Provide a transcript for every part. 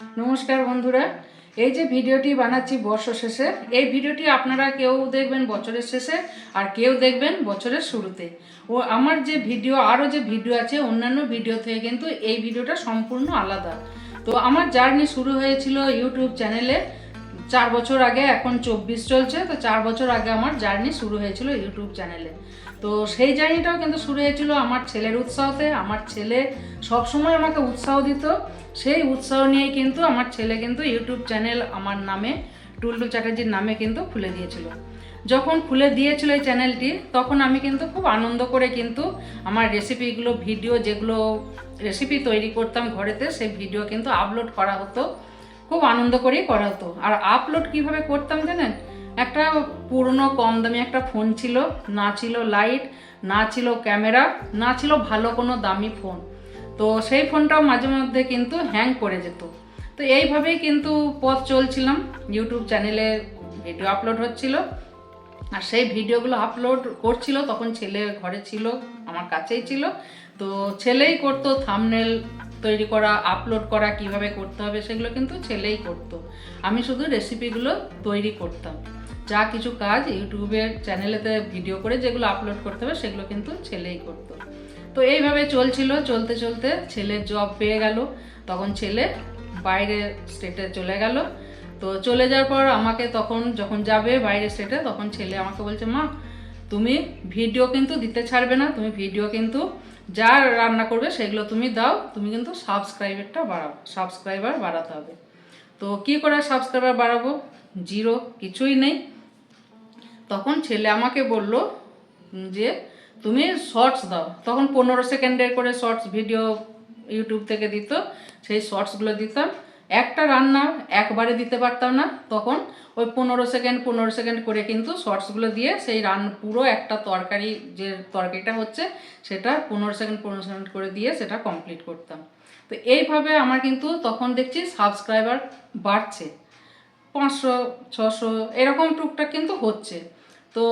নমস্কার বন্ধুরা। এই যে ভিডিওটি বানাচ্ছি বর্ষ শেষে, এই ভিডিওটি আপনারা কেউ দেখবেন বছরের শেষে আর কেউ দেখবেন বছরের শুরুতে। ও আমার যে ভিডিও, আরও যে ভিডিও আছে, অন্যান্য ভিডিও থেকে কিন্তু এই ভিডিওটা সম্পূর্ণ আলাদা। তো আমার জার্নি শুরু হয়েছিল ইউটিউব চ্যানেলে চার বছর আগে, এখন চব্বিশ চলছে। তো চার বছর আগে আমার জার্নি শুরু হয়েছিল ইউটিউব চ্যানেলে। তো সেই জার্নিটাও কিন্তু শুরু হয়েছিল আমার ছেলের উৎসাহতে। আমার ছেলে সবসময় আমাকে উৎসাহ দিত। সেই উৎসাহ নিয়েই কিন্তু আমার ছেলে কিন্তু ইউটিউব চ্যানেল আমার নামে টুলটু চ্যাটার্জির নামে কিন্তু খুলে দিয়েছিল। যখন খুলে দিয়েছিল এই চ্যানেলটি, তখন আমি কিন্তু খুব আনন্দ করে কিন্তু আমার রেসিপিগুলো, ভিডিও যেগুলো, রেসিপি তৈরি করতাম ঘরেতে, সেই ভিডিও কিন্তু আপলোড করা হতো। খুব আনন্দ করেই করা হতো। আর আপলোড কীভাবে করতাম জানেন? একটা পুরনো কম দামি একটা ফোন ছিল, না ছিল লাইট, না ছিল ক্যামেরা, না ছিল ভালো কোনো দামি ফোন। তো সেই ফোনটাও মাঝে মধ্যে কিন্তু হ্যাং করে যেত। তো এইভাবেই কিন্তু পথ চলছিলাম। ইউটিউব চ্যানেলে ভিডিও আপলোড হচ্ছিল। আর সেই ভিডিওগুলো আপলোড করছিল তখন ছেলে ঘরে ছিল, আমার কাছেই ছিল। তো ছেলেই করতো থামনেল তৈরি করা আপলোড করা, কীভাবে করতে হবে সেগুলো কিন্তু ছেলেই করতো। আমি শুধু রেসিপিগুলো তৈরি করতাম। যা কিছু কাজ ইউটিউবের চ্যানেলেতে ভিডিও করে যেগুলো আপলোড করতে হবে সেগুলো কিন্তু ছেলেই করতো। তো এইভাবে চলছিল, চলতে চলতে ছেলের জব পেয়ে গেল। তখন ছেলে বাইরে স্টেটে চলে গেল। তো চলে যাওয়ার পর আমাকে তখন যখন যাবে বাইরে স্টেটে তখন ছেলে আমাকে বলছে, মা তুমি ভিডিও কিন্তু দিতে ছাড়বে না, তুমি ভিডিও কিন্তু যা রান্না করবে সেগুলো তুমি দাও, তুমি কিন্তু সাবস্ক্রাইবারটা বাড়াও, সাবস্ক্রাইবার বাড়াতে হবে। তো কি করে সাবস্ক্রাইবার বাড়াবো? জিরো, কিছুই নেই। তখন ছেলে আমাকে বলল যে, তুমি শর্টস দাও। তখন পনেরো সেকেন্ডের করে শর্টস ভিডিও ইউটিউব থেকে দিত, সেই শর্টসগুলো দিতাম। একটা রান্না একবারে দিতে পারতাম না, তখন ওই পনেরো সেকেন্ড পনেরো সেকেন্ড করে কিন্তু শর্টসগুলো দিয়ে সেই রান পুরো একটা তরকারি যে তরকারিটা হচ্ছে সেটা পনেরো সেকেন্ড পনেরো সেকেন্ড করে দিয়ে সেটা কমপ্লিট করতাম। তো এইভাবে আমার কিন্তু তখন দেখছি সাবস্ক্রাইবার বাড়ছে। পাঁচশো, ছশো এরকম টুকটাক কিন্তু হচ্ছে। তো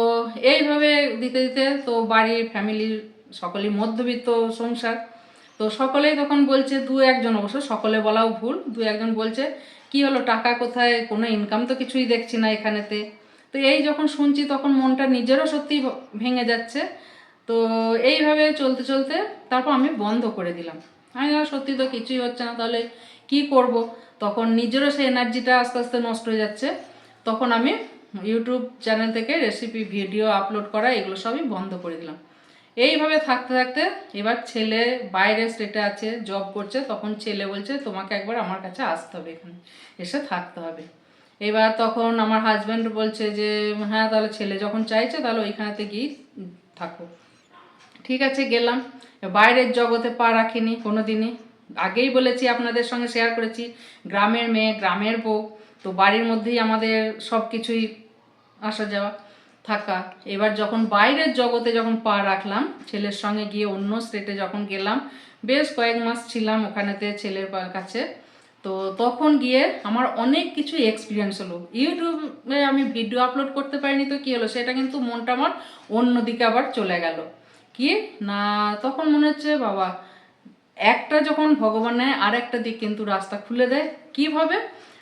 এইভাবে দিতে দিতে তো বাড়ির ফ্যামিলির সকলেই মধ্যবিত্ত সংসার। তো সকলেই তখন বলছে, দু একজন অবশ্য, সকলে বলাও ভুল, দু একজন বলছে, কি হলো, টাকা কোথায়? কোনো ইনকাম তো কিছুই দেখছি না এখানেতে। তো এই যখন শুনছি, তখন মনটা নিজেরও সত্যি ভেঙে যাচ্ছে। তো এইভাবে চলতে চলতে তারপর আমি বন্ধ করে দিলাম। আমি সত্যি তো কিছুই হচ্ছে না, তাহলে কি করব? তখন নিজেরও সেই এনার্জিটা আস্তে আস্তে নষ্ট হয়ে যাচ্ছে। তখন আমি ইউটিউব চ্যানেল থেকে রেসিপি ভিডিও আপলোড করা, এগুলো সবই বন্ধ করে দিলাম। এইভাবে থাকতে থাকতে এবার ছেলে বাইরে স্টেটে আছে জব করছে, তখন ছেলে বলছে, তোমাকে একবার আমার কাছে আসতে হবে এখানে, এসে থাকতে হবে। এবার তখন আমার হাজব্যান্ড বলছে যে হ্যাঁ তাহলে ছেলে যখন চাইছে, তাহলে ওইখানেতে গিয়ে থাকো। ঠিক আছে, গেলাম। বাইরের জগতে পা রাখিনি কোনো দিনই আগেই বলেছি আপনাদের সঙ্গে শেয়ার করেছি, গ্রামের মেয়ে, গ্রামের বউ, তো বাড়ির মধ্যেই আমাদের সব কিছুই আসা যাওয়া। থাকা। এবার যখন বাইরের জগতে যখন পা রাখলাম, ছেলের সঙ্গে গিয়ে অন্য স্টেটে যখন গেলাম, বেশ কয়েক মাস ছিলাম ওখানেতে ছেলের কাছে। তো তখন গিয়ে আমার অনেক কিছু এক্সপিরিয়েন্স হলো। ইউটিউবে আমি ভিডিও আপলোড করতে পারিনি তো কী হলো, সেটা কিন্তু মনটা আমার অন্যদিকে আবার চলে গেল। কি? না, তখন মনে হচ্ছে, বাবা, একটা যখন ভগবান নেয় আর একটা দিক কিন্তু রাস্তা খুলে দেয়। কীভাবে?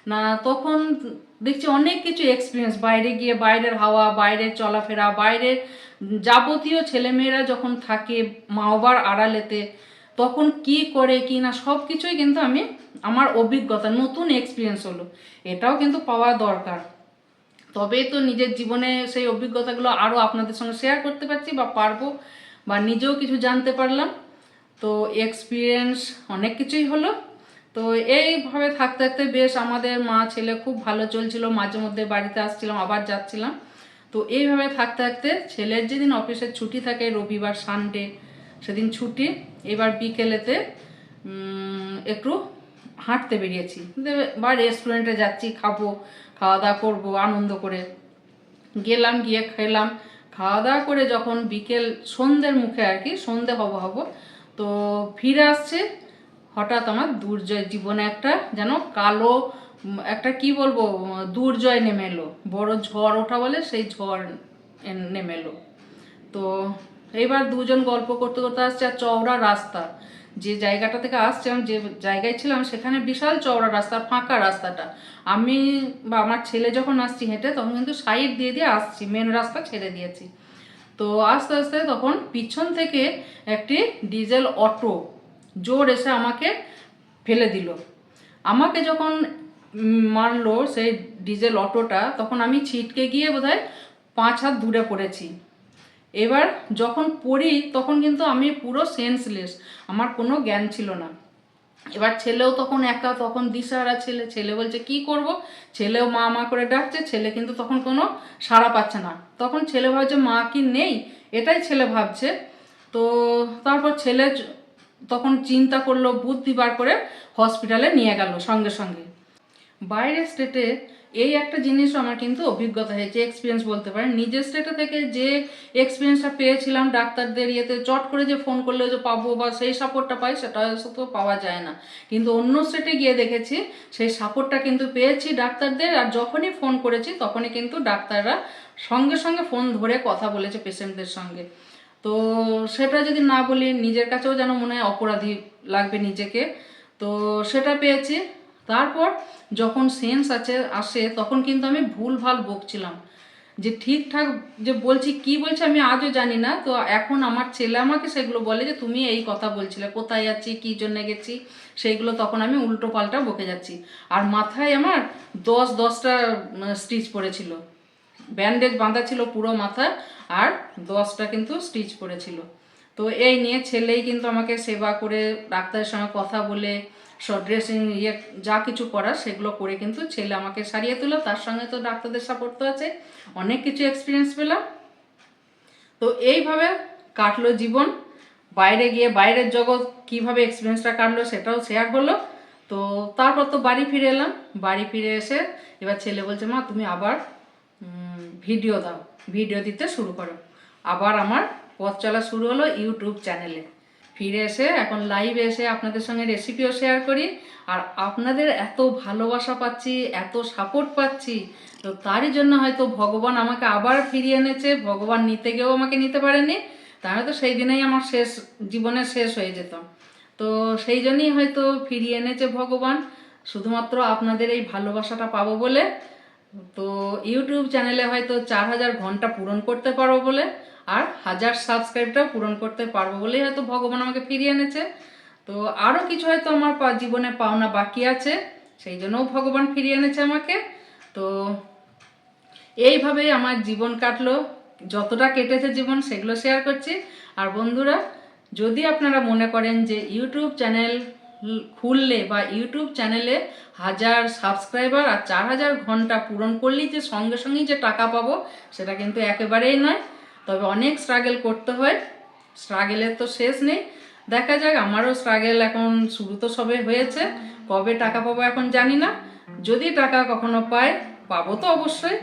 না, তখন দেখছি অনেক কিছু এক্সপিরিয়েন্স বাইরে গিয়ে বাইরের হাওয়া, বাইরের চলাফেরা, বাইরের যাবতীয় ছেলেমেয়েরা যখন থাকে মা বাবার আড়ালেতে, তখন কি করে, কি না সব কিছুই কিন্তু আমি, আমার অভিজ্ঞতা, নতুন এক্সপিরিয়েন্স হলো। এটাও কিন্তু পাওয়া দরকার। তবেই তো নিজের জীবনে সেই অভিজ্ঞতাগুলো আরও আপনাদের সঙ্গে শেয়ার করতে পারছি বা পারব বা নিজেও কিছু জানতে পারলাম। তো এক্সপিরিয়েন্স অনেক কিছুই হলো। তো এইভাবে থাকতে থাকতে বেশ আমাদের মা, ছেলে খুব ভালো চলছিল। মাঝে মধ্যে বাড়িতে আসছিলাম, আবার যাচ্ছিলাম। তো এইভাবে থাকতে থাকতে ছেলের যেদিন অফিসের ছুটি থাকে, রবিবার সানডে সেদিন ছুটি, এবার বিকেলেতে একটু হাঁটতে বেরিয়েছি। বা রেস্টুরেন্টে যাচ্ছি, খাব, খাওয়া দাওয়া করব, আনন্দ করে। গেলাম, গিয়ে খেলাম। খাওয়া দাওয়া করে যখন বিকেল সন্ধ্যের মুখে আর কি সন্ধে হব হব, তো ফিরে আসছে হঠাৎ আমার দুর্জয় জীবনে একটা যেন কালো একটা কি বলব, দুর্জয় নেমে এলো বড় ঝড় ওঠা বলে সেই ঝড় নেমে এলো তো এবার দুজন গল্প করতে করতে আসছে আর চওড়া রাস্তা। যে জায়গাটা থেকে আসছিলাম যে জায়গায় ছিলাম সেখানে বিশাল চওড়া রাস্তা, ফাঁকা রাস্তাটা। আমি বা আমার ছেলে যখন আসছি হেঁটে, তখন কিন্তু সাইড দিয়ে দিয়ে আসছি মেন রাস্তা ছেড়ে দিয়েছি। তো আস্তে আস্তে তখন পিছন থেকে একটি ডিজেল অটো জোর এসে আমাকে ফেলে দিল। আমাকে যখন মারলো সেই ডিজেল অটোটা, তখন আমি ছিটকে গিয়ে বোধহয় পাঁচ হাত দূরে পড়েছি। এবার যখন পড়ি, তখন কিন্তু আমি পুরো সেন্সলেস আমার কোনো জ্ঞান ছিল না। এবার ছেলেও তখন একা, তখন দিশাহারা ছেলে ছেলে বলছে, কি করব? ছেলেও মা মা করে ডাকছে, ছেলে কিন্তু তখন কোনো সাড়া পাচ্ছে না। তখন ছেলে ভাবছে, মা কি নেই? এটাই ছেলে ভাবছে। তো তারপর ছেলে তখন চিন্তা করল, বুদ্ধি বার করে হসপিটালে নিয়ে গেল সঙ্গে সঙ্গে। বাইরের স্টেটে এই একটা জিনিস আমার কিন্তু অভিজ্ঞতা হয়েছে এক্সপিরিয়েন্স বলতে পারেন। নিজের স্টেটে থেকে যে এক্সপিরিয়েন্সটা পেয়েছিলাম ডাক্তারদের ইয়েতে, চট করে যে ফোন করলে যে পাবো বা সেই সাপোর্টটা পাই, সেটা তো পাওয়া যায় না। কিন্তু অন্য স্টেটে গিয়ে দেখেছি, সেই সাপোর্টটা কিন্তু পেয়েছি ডাক্তারদের আর যখনই ফোন করেছি, তখনই কিন্তু ডাক্তাররা সঙ্গে সঙ্গে ফোন ধরে কথা বলেছে পেশেন্টদের সঙ্গে। তো সেটা যদি না বলি, নিজের কাছেও যেন মনে হয় অপরাধী লাগবে নিজেকে। তো সেটা পেয়েছি। তারপর যখন সেন্স আছে, আসে, তখন কিন্তু আমি ভুলভাল বকছিলাম। যে ঠিকঠাক যে বলছি, কি বলছে আমি আজও জানি না। তো এখন আমার ছেলে আমাকে সেগুলো বলে যে, তুমি এই কথা বলছিলে, কোথায় যাচ্ছি কী জন্য গেছি? সেইগুলো তখন আমি উল্টো পাল্টা বকে যাচ্ছি। আর মাথায় আমার দশ দশটা স্টিচ পড়েছিল। ব্যান্ডেজ বাঁধা ছিল পুরো মাথা আর দশটা কিন্তু স্টিচ পড়েছিল। তো এই নিয়ে ছেলেই কিন্তু আমাকে সেবা করে, ডাক্তারের সঙ্গে কথা বলে সব ড্রেসিং ইয়ে যা কিছু করার সেগুলো করে কিন্তু ছেলে আমাকে সারিয়ে তুলো তার সঙ্গে তো ডাক্তারদের সাপোর্ট তো আছে। অনেক কিছু এক্সপিরিয়েন্স পেলাম। তো এইভাবে কাটলো জীবন। বাইরে গিয়ে বাইরের জগৎ কীভাবে এক্সপিরিয়েন্সটা কাটলো সেটাও শেয়ার হলো তো তারপর তো বাড়ি ফিরে এলাম। বাড়ি ফিরে এসে এবার ছেলে বলছে, মা, তুমি আবার ভিডিও দাও ভিডিও দিতে শুরু করো। আবার আমার পথ চলা শুরু হলো ইউটিউব চ্যানেলে ফিরে এসে, এখন লাইভে এসে আপনাদের সঙ্গে রেসিপিও শেয়ার করি। আর আপনাদের এত ভালোবাসা পাচ্ছি, এত সাপোর্ট পাচ্ছি, তো তারই জন্য হয়তো ভগবান আমাকে আবার ফিরিয়ে এনেছে, ভগবান নিতে গিয়েও আমাকে নিতে পারেনি। তাহলে তো সেই দিনেই আমার শেষ, জীবনের শেষ হয়ে যেত। তো সেই জন্যই হয়তো ফিরিয়ে এনেছে ভগবান। শুধুমাত্র আপনাদের এই ভালোবাসাটা পাবো বলে তো ইউটিউব চ্যানেলে হয়তো চার হাজার ঘণ্টা পূরণ করতে পারব বলে, আর হাজার সাবস্ক্রাইবটা পূরণ করতে পারব বলেই হয়তো ভগবান আমাকে ফিরিয়ে এনেছে। তো আরও কিছু হয়তো আমার জীবনে পাওনা বাকি আছে, সেই জন্যও ভগবান ফিরিয়ে এনেছে আমাকে। তো এইভাবেই আমার জীবন কাটলো, যতটা কেটেছে জীবন সেগুলো শেয়ার করছি। আর বন্ধুরা, যদি আপনারা মনে করেন যে ইউটিউব চ্যানেল খুললে বা ইউটিউব চ্যানেলে হাজার সাবস্ক্রাইবার আর চার হাজার ঘণ্টা পূরণ করলেই যে সঙ্গে সঙ্গেই যে টাকা পাবো, সেটা কিন্তু একেবারেই নয়। তবে অনেক স্ট্রাগেল করতে হয়। স্ট্রাগেলের তো শেষ নেই। দেখা যাক, আমারও স্ট্রাগেল এখন শুরু তো সবে হয়েছে। কবে টাকা পাবো এখন জানি না। যদি টাকা কখনো পাই, পাবো তো অবশ্যই।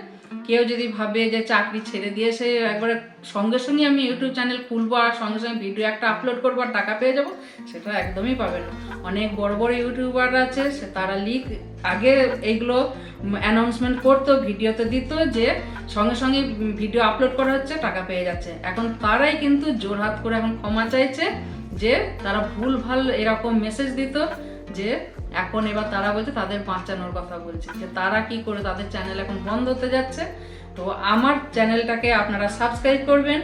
কেউ যদি ভাবে যে চাকরি ছেড়ে দিয়ে সে একবারে সঙ্গে সঙ্গে আমি ইউটিউব চ্যানেল খুলবো আর সঙ্গে সঙ্গে ভিডিও একটা আপলোড করব আর টাকা পেয়ে যাব, সেটা একদমই পাবে না। অনেক বড় বড় ইউটিউবার আছে, সে তারা লিক আগে এইগুলো অ্যানাউন্সমেন্ট করতো, ভিডিওতে দিত যে সঙ্গে সঙ্গে ভিডিও আপলোড করা হচ্ছে, টাকা পেয়ে যাচ্ছে। এখন তারাই কিন্তু জোরহাত করে এখন ক্ষমা চাইছে যে তারা ভুল ভালো এরকম মেসেজ দিত যে এখন এবার তারা বলছে তাদের বাঁচানোর কথা বলছে। যে তারা কি করে তাদের চ্যানেল এখন বন্ধ হতে যাচ্ছে? তো আমার চ্যানেলটাকে আপনারা সাবস্ক্রাইব করবেন।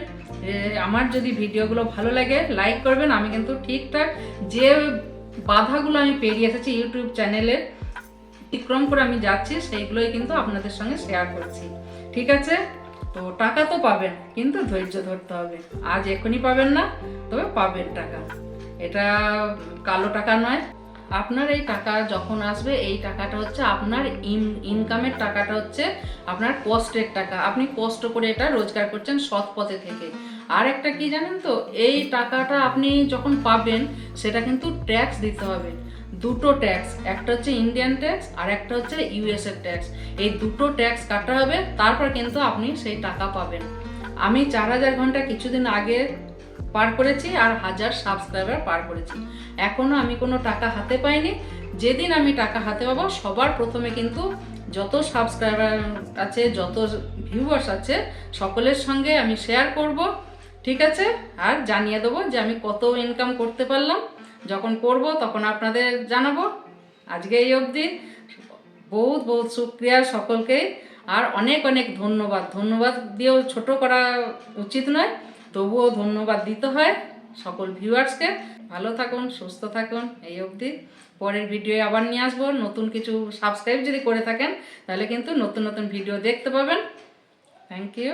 আমার যদি ভিডিওগুলো ভালো লাগে লাইক করবেন। আমি কিন্তু ঠিকঠাক যে বাধাগুলো আমি পেরিয়ে এসেছি ইউটিউব চ্যানেলে অতিক্রম করে আমি যাচ্ছি, সেইগুলোই কিন্তু আপনাদের সঙ্গে শেয়ার করছি। ঠিক আছে? তো টাকা তো পাবেন, কিন্তু ধৈর্য ধরতে হবে। আজ এখনই পাবেন না, তবে পাবেন টাকা। এটা কালো টাকা নয়। আপনার এই টাকা যখন আসবে, এই টাকাটা হচ্ছে আপনার ইন ইনকামের টাকাটা হচ্ছে আপনার কষ্টের টাকা। আপনি কষ্ট করে এটা রোজগার করছেন সৎ পথে থেকে। আর একটা কি জানেন তো? এই টাকাটা আপনি যখন পাবেন, সেটা কিন্তু ট্যাক্স দিতে হবে। দুটো ট্যাক্স একটা হচ্ছে ইন্ডিয়ান ট্যাক্স আর একটা হচ্ছে ইউএসএর ট্যাক্স এই দুটো ট্যাক্স কাটা হবে, তারপর কিন্তু আপনি সেই টাকা পাবেন। আমি চার হাজার ঘণ্টা কিছুদিন আগে পার করেছি আর হাজার সাবস্ক্রাইবার পার করেছি। এখনও আমি কোনো টাকা হাতে পাইনি। যেদিন আমি টাকা হাতে পাবো, সবার প্রথমে কিন্তু যত সাবস্ক্রাইবার আছে, যত ভিউয়ার্স আছে, সকলের সঙ্গে আমি শেয়ার করব, ঠিক আছে? আর জানিয়ে দেবো যে আমি কত ইনকাম করতে পারলাম। যখন করব, তখন আপনাদের জানাব। আজকে এই অবধি। বহুত বহুত শুক্রিয়া সকলকে আর অনেক অনেক ধন্যবাদ। ধন্যবাদ দিয়েও ছোট করা উচিত নয়। তবুও ধন্যবাদ দিতে হয় সকল ভিউয়ার্সকে। ভালো থাকুন, সুস্থ থাকুন, এই অবধি। পরের ভিডিও আবার নিয়ে আসব। নতুন কিছু সাবস্ক্রাইব যদি করে থাকেন, তাহলে কিন্তু নতুন নতুন ভিডিও দেখতে পাবেন। Thank you